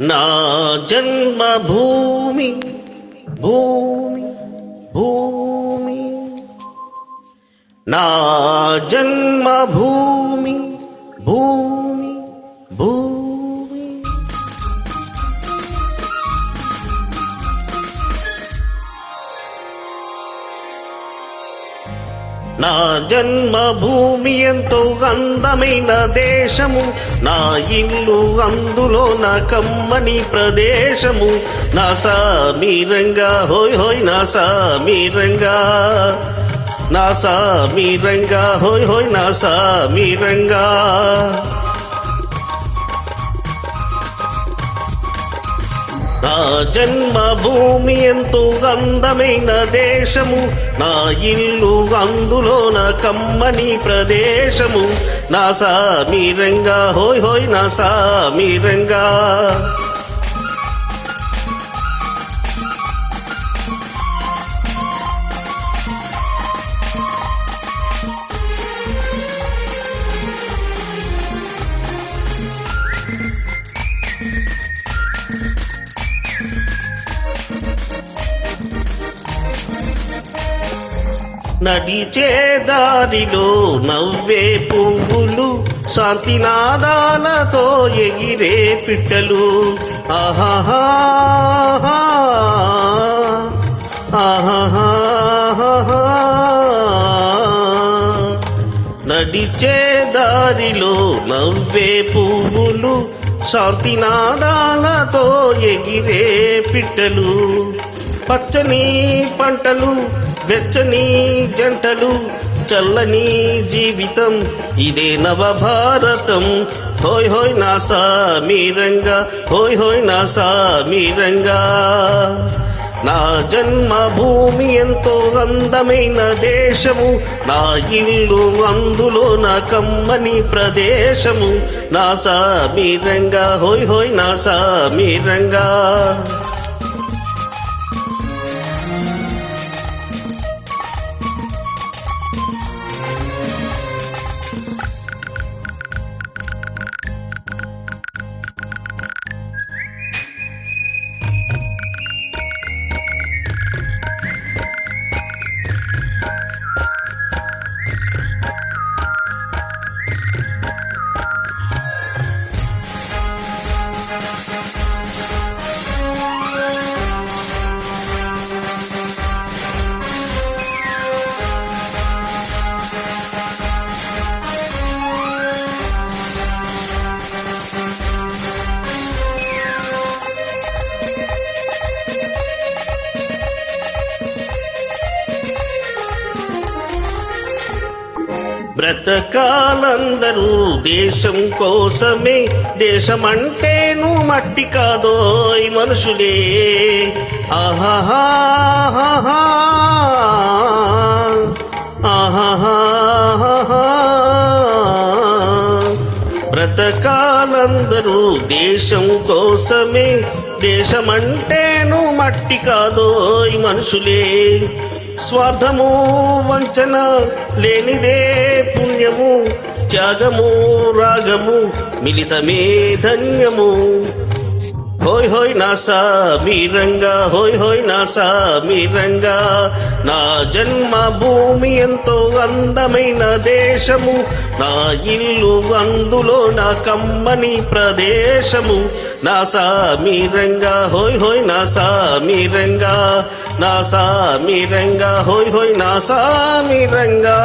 నా జన్మభూమి భూమి భూమి. నా జన్మభూమి భూమి. భూమి నా జన్మభూమి ఎంతో అందమైన దేశము నా ఇల్లు అందులో నా కమ్మని ప్రదేశము. నా సామీరంగా హోయ్ హోయ్ నా సామీరంగా నా సామీరంగా హోయ్ హోయ్ నా సామీరంగా నా జన్మభూమి ఎంతో అందమైన దేశము. నా ఇల్లు అందులో నా కమ్మని ప్రదేశము. నా సామీరంగా హోయ్ హోయ్ నా సామీరంగా నడిచే దారిలో నవ్వే పువ్వులు శాంతినాదాలతో ఎగిరే పిట్టలు. ఆహాహా ఆహాహా. నడిచే దారిలో నవ్వే పువ్వులు శాంతినాదాలతో ఎగిరే పిట్టలు. పచ్చని పంటలు వెచ్చని జంటలు చల్లని జీవితం. ఇదే నవభారతం. హోయ్ హోయ్ నా సామీరంగా హోయ్ హోయ్ నా సామీరంగా నా జన్మభూమి ఎంతో అందమైన దేశము. నా ఇల్లు అందులో నా కమ్మని ప్రదేశము. నా సామీరంగా హోయ్ హోయ్ నా సామీరంగా Thank you. బ్రతకాలందరూ దేశం కోసమే దేశమంటేను మట్టి కాదోయ్ మనుషులే. ఆహాహా ఆహాహా బ్రతకాలందరూ దేశం కోసమే దేశమంటేను మట్టి కాదోయ్ మనుషులే. స్వార్థము వంచన లేనిదే పుణ్యము త్యాగము రాగము మిలితమే ధన్యము. హోయ్ హోయ్ నా మీరంగా హోయ్ హోయ్ నా మీరంగా నా జన్మ భూమి ఎంతో అందమైన దేశము నా ఇల్లు అందులో నా కమ్మని ప్రదేశము. నా మీరంగా హోయ్ హోయ్ నా మీరంగా నా సామి రంగా హోయ్ హోయ్ నా సామి రంగా